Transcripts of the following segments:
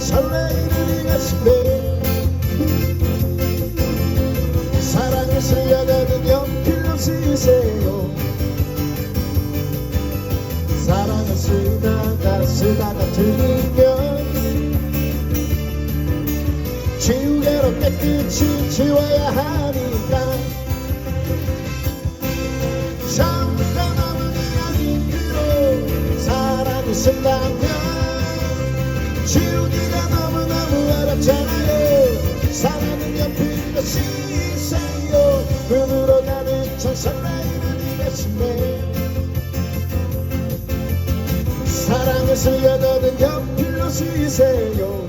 설레이는 이 가슴에 사랑을 스며가는 연필로 쓰세요 사랑을 쓰다가 쓰다가 들리면 지우개로 깨끗이 지워야 하니까 잠깐 어머니가 이끌어 사랑을 쓴다면 지우기가 너무너무 어렵잖아요. 사랑은 연필 것이 있어요. 눈으로 가는 참 설레이는 이 가슴에 사랑을 쓰려거든 연필로 쓰세요.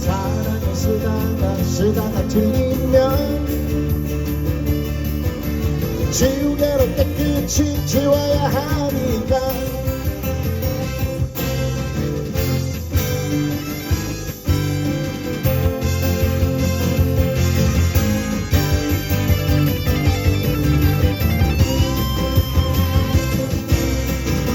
사랑을 쓰다가 쓰다가 틀리면 지우개로 깨끗이 지워야 하니까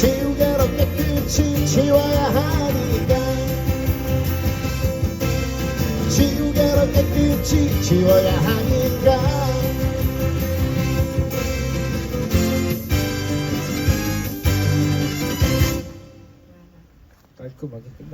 지우개로 깨끗이 지워야 하니까 지우개로 깨끗이 지워야 하니까 깔끔하게 끝나.